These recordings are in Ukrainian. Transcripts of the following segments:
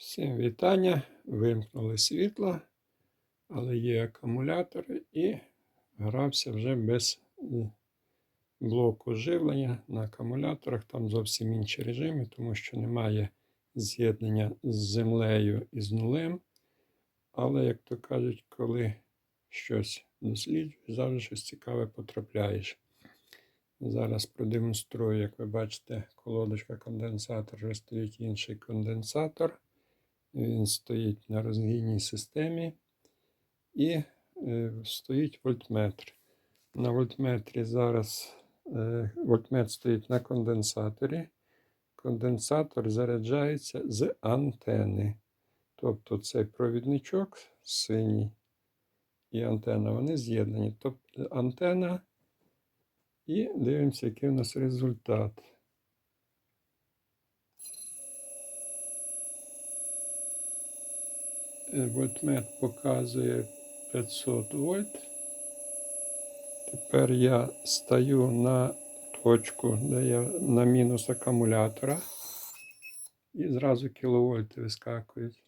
Всім вітання. Вимкнули світло, але є акумулятори і грався вже без блоку живлення на акумуляторах. Там зовсім інші режими, тому що немає з'єднання з землею і з нулем. Але, як то кажуть, коли щось досліджуєш, завжди щось цікаве потрапляєш. Зараз продемонструю, як ви бачите, колодочка конденсатор, вже стоїть інший конденсатор. Він стоїть на розгінній системі і е, стоїть вольтметр. На вольтметрі зараз е, вольтметр стоїть на конденсаторі. Конденсатор заряджається з антени. Тобто цей провідничок синій і антена, вони з'єднані. Тобто антена і дивимося, який у нас результат. Вольтмет показує 500 вольт. Тепер я стаю на точку, де я на мінус акумулятора. І зразу кіловольти вискакують.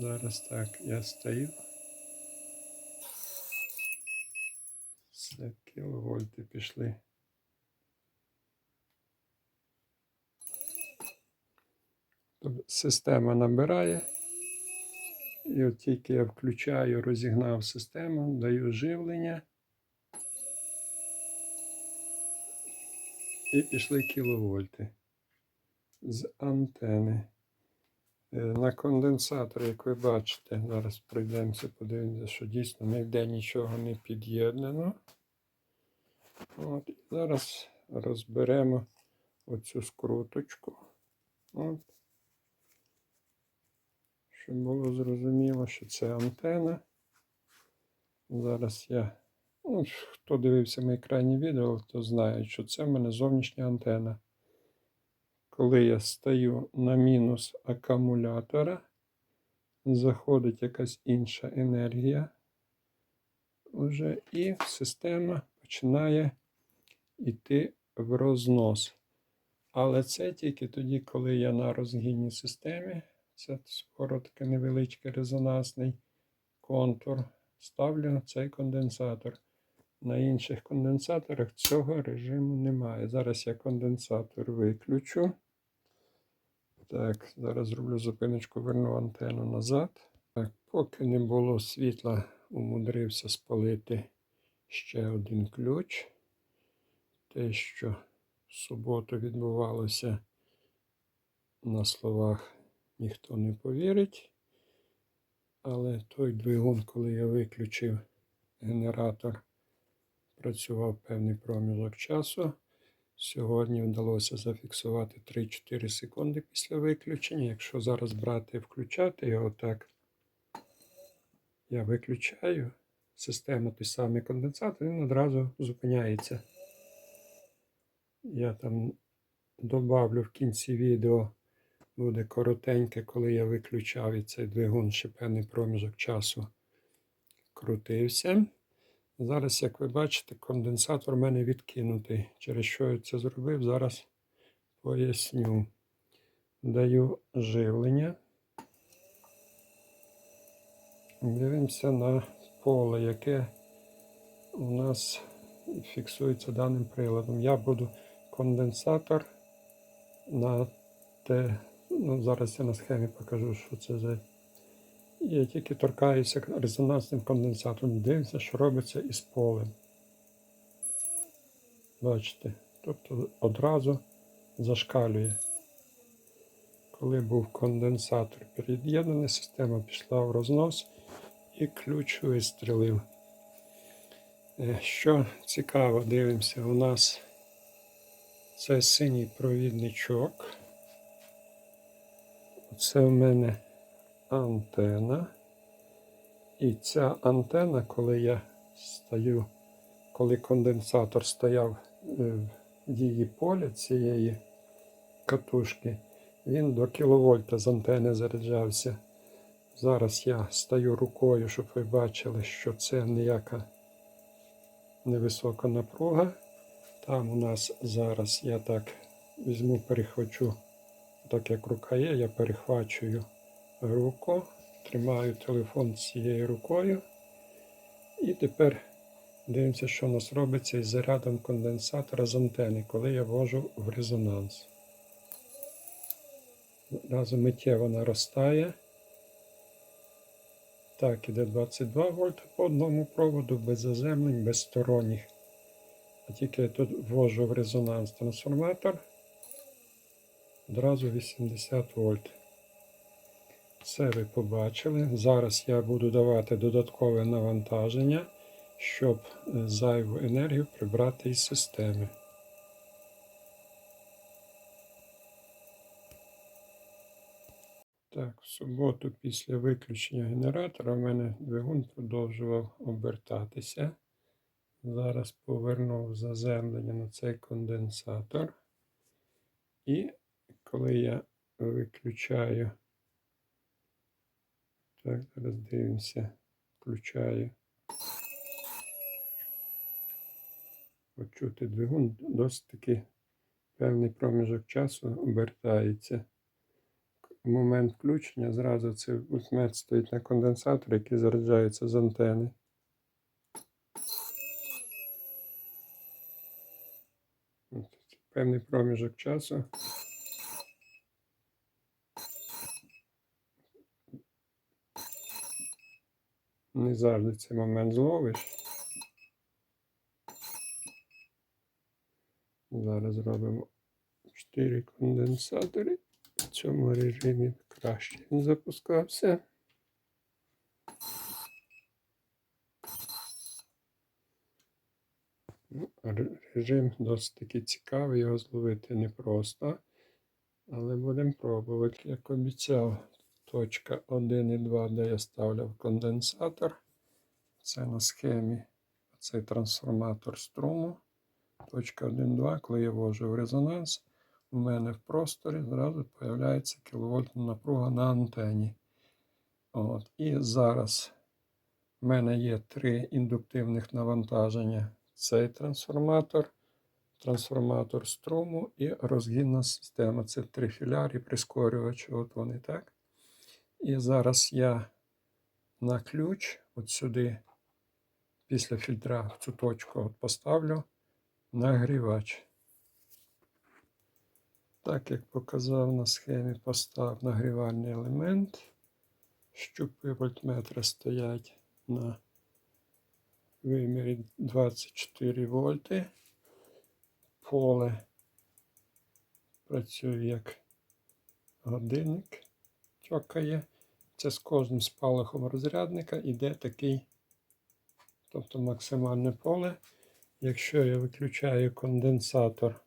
Зараз так я стою. Все, кіловольти пішли. Тобто Система набирає. І от тільки я включаю, розігнав систему, даю живлення. І пішли кіловольти з антени. Е, На конденсатор, як ви бачите, зараз пройдемося, подивимося, що дійсно ніде нічого не під'єднано. От, зараз розберемо оцю скруточку. От. Щоб було зрозуміло, що це антена. Зараз я, ну, хто дивився моє крайнє відео, то знає, що це в мене зовнішня антена. Коли я стаю на мінус акумулятора, заходить якась інша енергія вже, і система починає йти в рознос. Але це тільки тоді, коли я на розгінній системі, це скоро такий невеличкий резонансний контур, ставлю цей конденсатор. На інших конденсаторах цього режиму немає. Зараз я конденсатор виключу. Так, зараз зроблю зупиночку, верну антенну назад. Так, поки не було світла, умудрився спалити ще один ключ. Те, що в суботу відбувалося на словах, ніхто не повірить. Але той двигун, коли я виключив генератор, працював певний проміжок часу. Сьогодні вдалося зафіксувати 3-4 секунди після виключення. Якщо зараз брати і включати його так, я виключаю систему той самий конденсатор, він одразу зупиняється. Я там добавлю в кінці відео, буде коротеньке, коли я виключав і цей двигун ще певний проміжок часу крутився. Зараз, як ви бачите, конденсатор в мене відкинутий. Через що я це зробив, зараз поясню. Даю живлення. Дивимося на поле, яке у нас фіксується даним приладом. Я буду конденсатор на те. Ну, зараз я на схемі покажу, що це за. Я тільки торкаюся резонансним конденсатором. Дивимося, що робиться із полем. Бачите, тобто одразу зашкалює. Коли був конденсатор під'єднаний, система пішла в рознос і ключ вистрілив. Е, Що цікаво, дивимося, у нас це синій провідничок. Це в мене антена. І ця антена, коли я стою, коли конденсатор стояв в дії поля цієї катушки, він до кіловольта з антени заряджався. Зараз я стаю рукою, щоб ви бачили, що це ніяка невисока напруга. Там у нас зараз я так візьму, перехвачу, так як рука є, я перехвачую руку, тримаю телефон цією рукою. І тепер дивимося, що у нас робиться із зарядом конденсатора з антени, коли я ввожу в резонанс. Разом миттєво наростає. Так, іде 22 вольта по одному проводу, без заземлень, без сторонніх. А тільки я тут ввожу в резонанс трансформатор, одразу 80 вольт. Це ви побачили. Зараз я буду давати додаткове навантаження, щоб е, зайву енергію прибрати із системи. Так, в суботу після виключення генератора в мене двигун продовжував обертатися. Зараз повернув заземлення на цей конденсатор. І коли я виключаю, так, зараз дивимося, включаю. Почути двигун досить таки певний проміжок часу обертається. Момент включення зразу цей вультмет стоїть на конденсатор, який заряджається з антени. Певний проміжок часу. Не завжди цей момент зловиш. Зараз робимо 4 конденсатори. В цьому режимі краще він запускався. Ну, Режим досить таки цікавий, його зловити непросто. Але будемо пробувати, як обіцяв. Точка 1 і 2, де я ставляв конденсатор. Це на схемі цей трансформатор струму. Точка 1,2, коли я ввожу в резонанс, у мене в просторі зразу з'являється кіловольтна напруга на антені. От. І зараз в мене є три індуктивних навантаження. Цей трансформатор, трансформатор струму і розгінна система. Це три філярі прискорювачі. От вони так. І зараз я на ключ от сюди, після фільтра в цю точку от поставлю нагрівач. Так як показав на схемі, постав нагрівальний елемент. Щупи вольтметра стоять на вимірі 24 вольти. Поле працює як годинник, тьокає. Це з кожним спалахом розрядника іде такий, тобто максимальне поле. Якщо я виключаю конденсатор,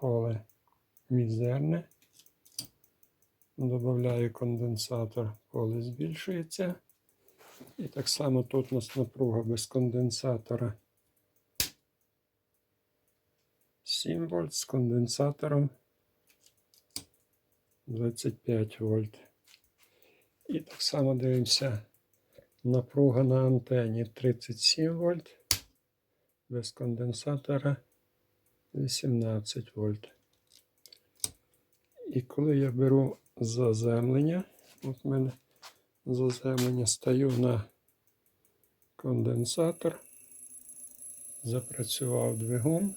поле мізерне, додаю конденсатор, поле збільшується. І так само тут у нас напруга без конденсатора. 7 вольт з конденсатором. 25 вольт. І так само дивимося. Напруга на антені 37 вольт. Без конденсатора 18 вольт. І коли я беру заземлення, от в мене заземлення стаю на конденсатор, запрацював двигун,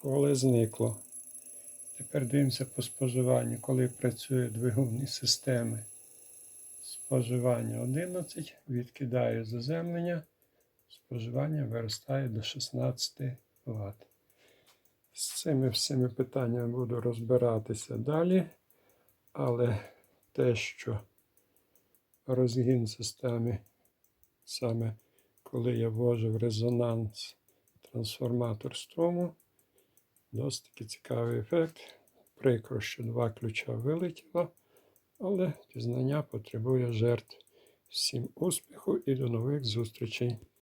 поле зникло. Тепер дивимося по споживанню, коли працює двигун із системи. Споживання 11, відкидаю заземлення споживання виростає до 16 Вт. З цими всіми питаннями буду розбиратися далі, але те, що розгін системи, саме коли я ввожу резонанс трансформатор струму, досить таки цікавий ефект. Прикро, що два ключа вилетіло, але пізнання потребує жертв. Всім успіху і до нових зустрічей!